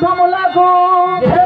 ধমলা গো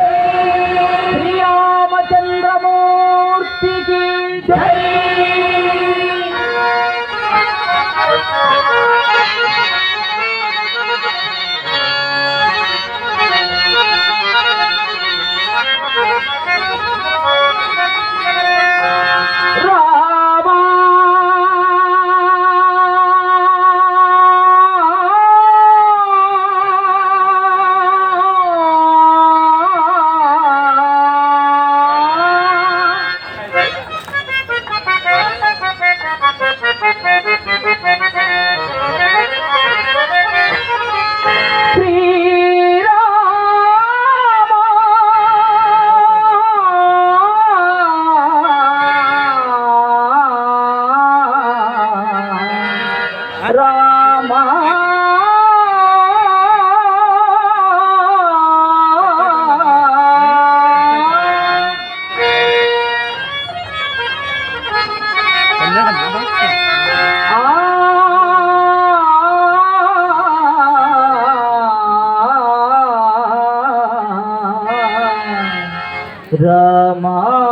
Rama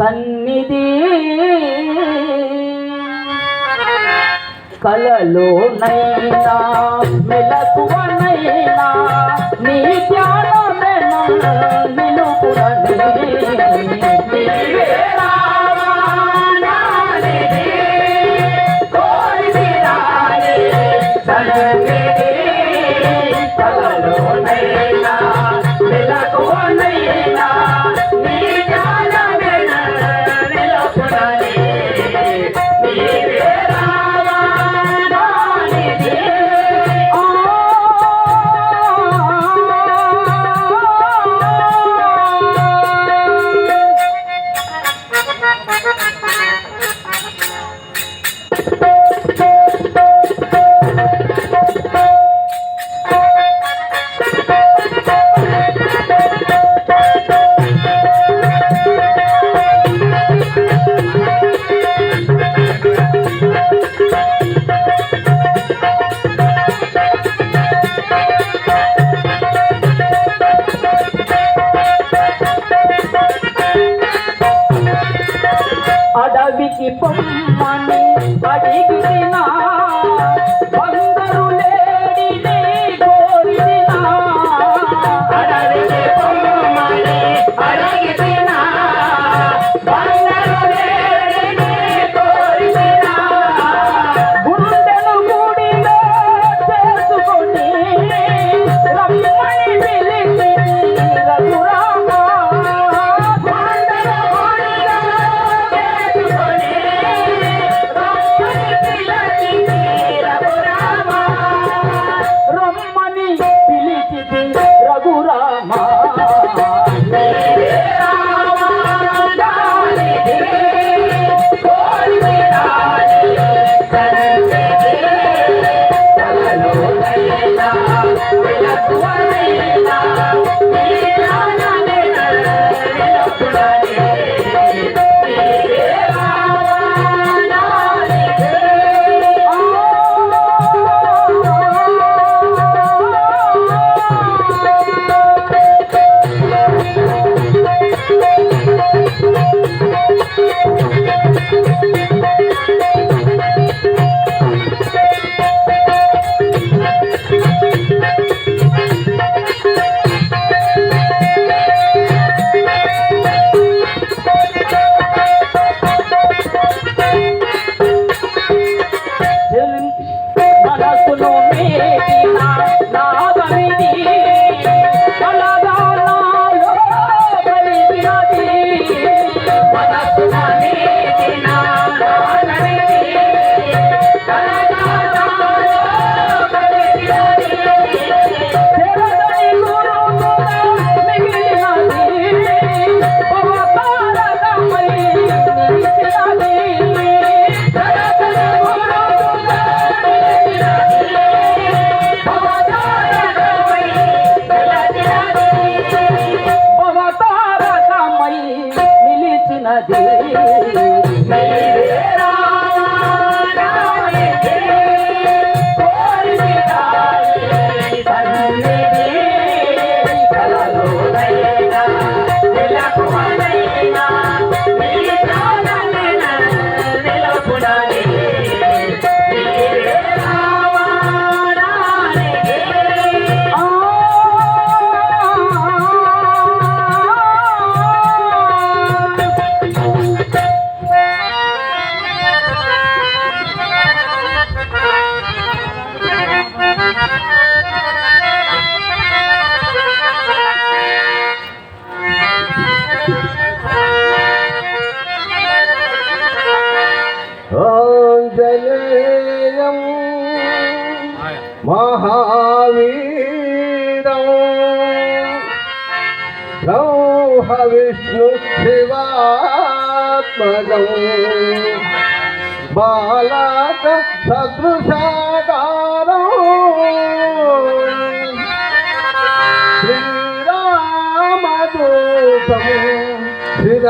సన్నిధి. కలలోనైనా మెలకువనైనా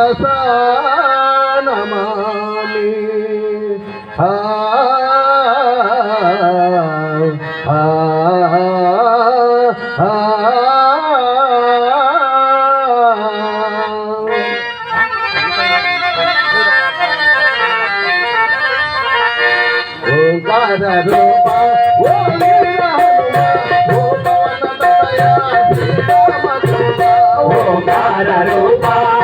శిరసా నమామి ఆ రూపా.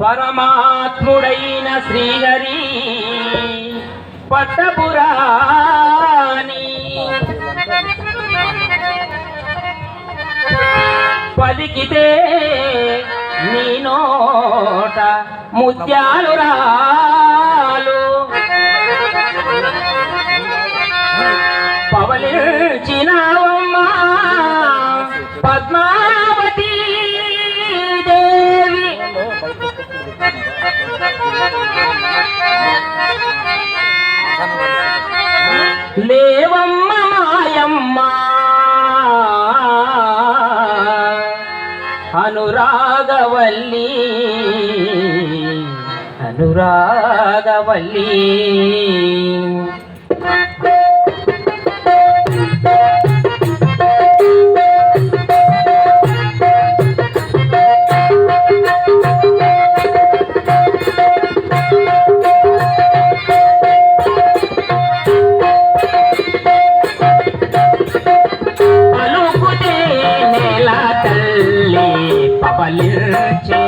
పరమాత్ముడైన శ్రీహరి పట్టపురాణి. పలికితే నీ నోట ముత్యాలు రాలు పవలిచినవమ్మా పద్మా లేవమ్మ మాయమ్మ. అనురాగవల్లి. అనురాగవల్లి. valiente.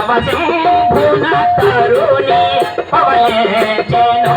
నవసింహున తరుణి పవయే చేనో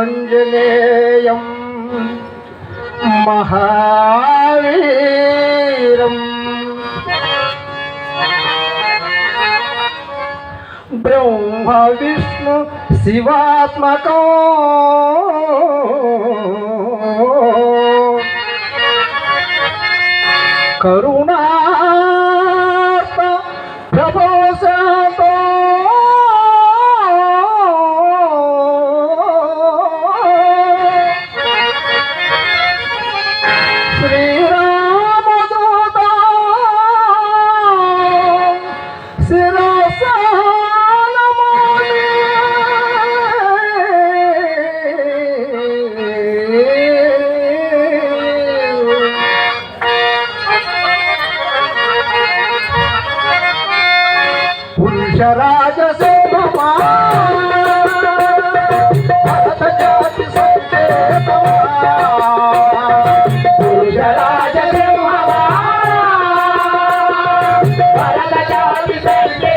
ఆంజనేయం మహావీరం బ్రహ్మ విష్ణు శివాత్మకం కరుణా வரதராஜ அபிஷேகம்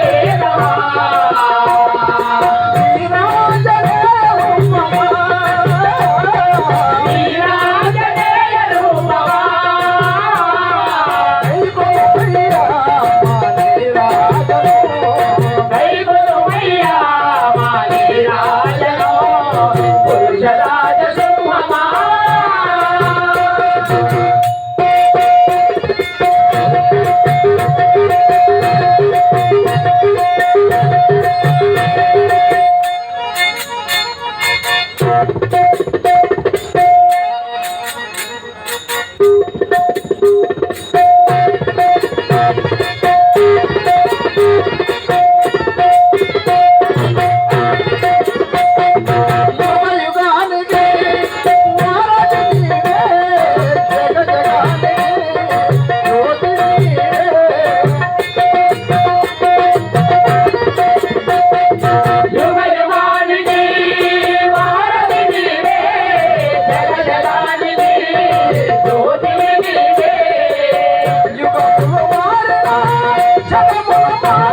সাথে